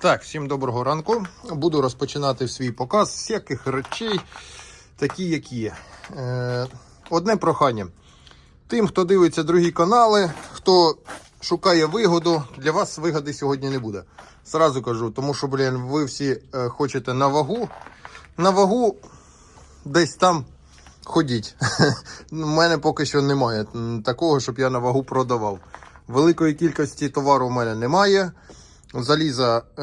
Так, всім доброго ранку. Буду розпочинати свій показ всяких речей, такі, як є. Е, одне прохання. Тим, хто дивиться другі канали, хто шукає вигоду, для вас вигоди сьогодні не буде. Зразу кажу, тому що, блін, ви всі е, хочете на вагу. На вагу десь там ходіть. У мене поки що немає такого, щоб я на вагу продавав. Великої кількості товару у мене немає. Заліза е,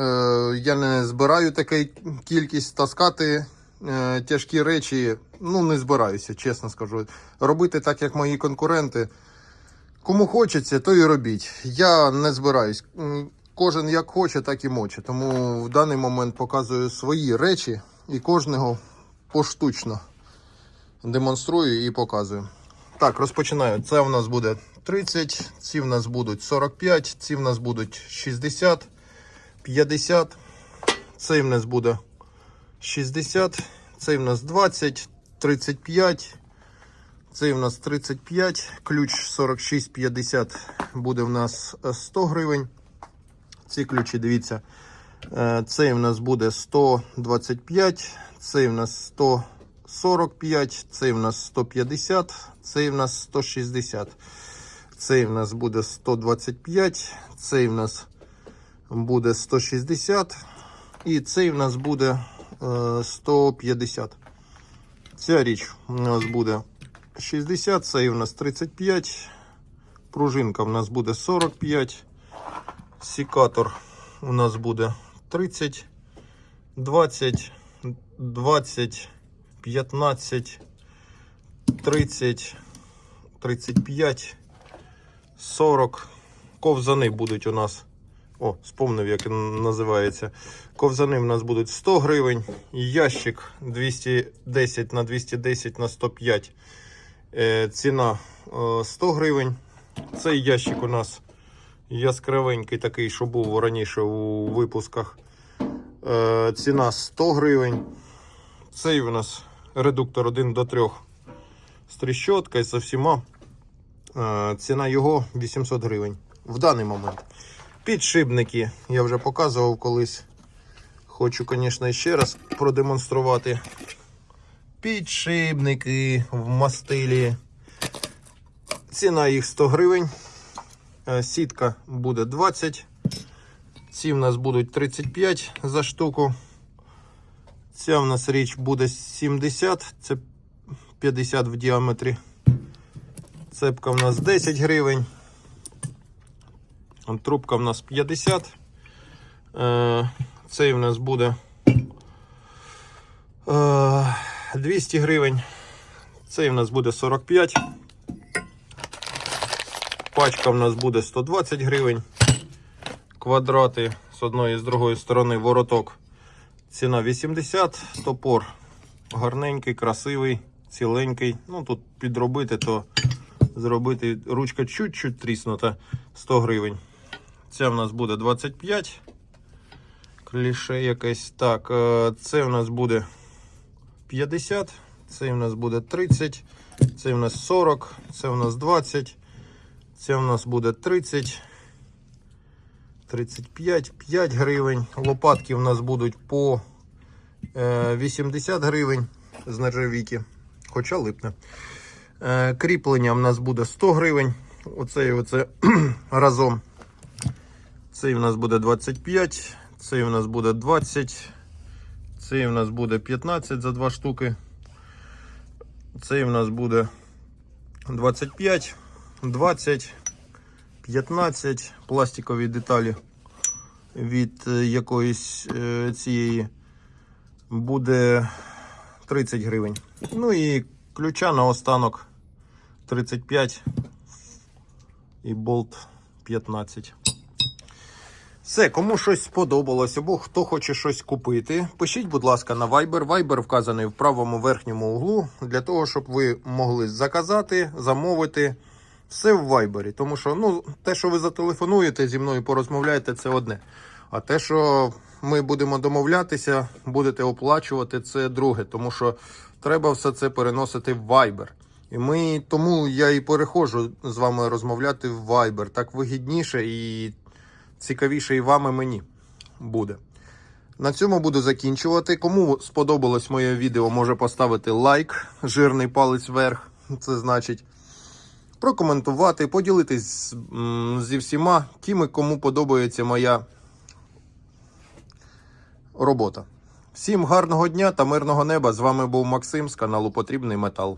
я не збираю таку кількість таскати е, тяжкі речі. Ну, не збираюся, чесно скажу. Робити так, як мої конкуренти. Кому хочеться, то і робіть. Я не збираюсь. Кожен як хоче, так і моче. Тому в даний момент показую свої речі і кожного поштучно демонструю і показую. Так, розпочинаю. Це в нас буде 30, ці в нас будуть 45, ці в нас будуть 60, 50, цей в нас буде 60, цей в нас 20, 35, цей в нас 35, ключ 46,50 буде в нас е, 100 гривень. Ці ключі, дивіться, е, цей в нас буде 125, цей в нас 145, цей в нас 150, цей в нас 160. Цей в нас буде 125, цей в нас буде 160 і цей в нас буде е, 150. Ця річ у нас буде 60, цей у нас 35, пружинка у нас буде 45, секатор у нас буде 30, 20, 20, 15, 30, 35, 40. Ковзани будуть у нас. О, спомнив, як він називається. Ковзани в нас будуть 100 гривень. Ящик 210 на 210 на 105. Е, ціна е, 100 гривень. Цей ящик у нас яскравенький, такий, що був раніше у випусках. Е, ціна 100 гривень. Цей у нас редуктор 1 до 3 з тріщоткою, з всіма. Е, Ціна його 800 гривень в даний момент. Підшипники я вже показував колись. Хочу, звісно, ще раз продемонструвати. Підшипники в мастилі. Ціна їх 100 гривень. Е, Сітка буде 20. Ці в нас будуть 35 за штуку. Ця в нас річ буде 70, це 50 в діаметрі. Цепка в нас 10 гривень. Трубка в нас 50. Е, Цей в нас буде е, 200 гривень. Цей в нас буде 45. Пачка в нас буде 120 гривень. Квадрати з одної і з другої сторони вороток. Ціна 80, топор гарненький, красивий, ціленький. Ну тут підробити, то зробити ручка чуть-чуть тріснута 100 гривень. Це в нас буде 25. Кліше якесь. Так, е, це в нас буде 50, це в нас буде 30, це в нас 40, це в нас 20, це в нас буде 30. 35, 5 гривень. Лопатки в нас будуть по е, 80 гривень з нержавійки, хоча липне. Е, кріплення в нас буде 100 гривень. Оце і оце разом. Цей в нас буде 25, цей в нас буде 20, цей в нас буде 15 за 2 штуки. Цей в нас буде 25, 20, 15 пластикові деталі від е, якоїсь е, цієї буде 30 гривень. Ну і ключа на останок 35 і болт 15. Все, кому щось сподобалось, або хто хоче щось купити, пишіть, будь ласка, на Viber. Viber вказаний в правому верхньому углу, для того, щоб ви могли заказати, замовити. Все в Viber. Тому що ну, те, що ви зателефонуєте зі мною, порозмовляєте, це одне. А те, що ми будемо домовлятися, будете оплачувати, це друге. Тому що треба все це переносити в Viber. І ми тому я і переходжу з вами розмовляти в Viber. Так вигідніше і цікавіше і вам, і мені буде. На цьому буду закінчувати. Кому сподобалось моє відео, може поставити лайк, жирний палець вверх. Це значить прокоментувати, поділитись зі всіма тими, кому подобається моя робота. Всім гарного дня та мирного неба. З вами був Максим з каналу Потрібний Метал.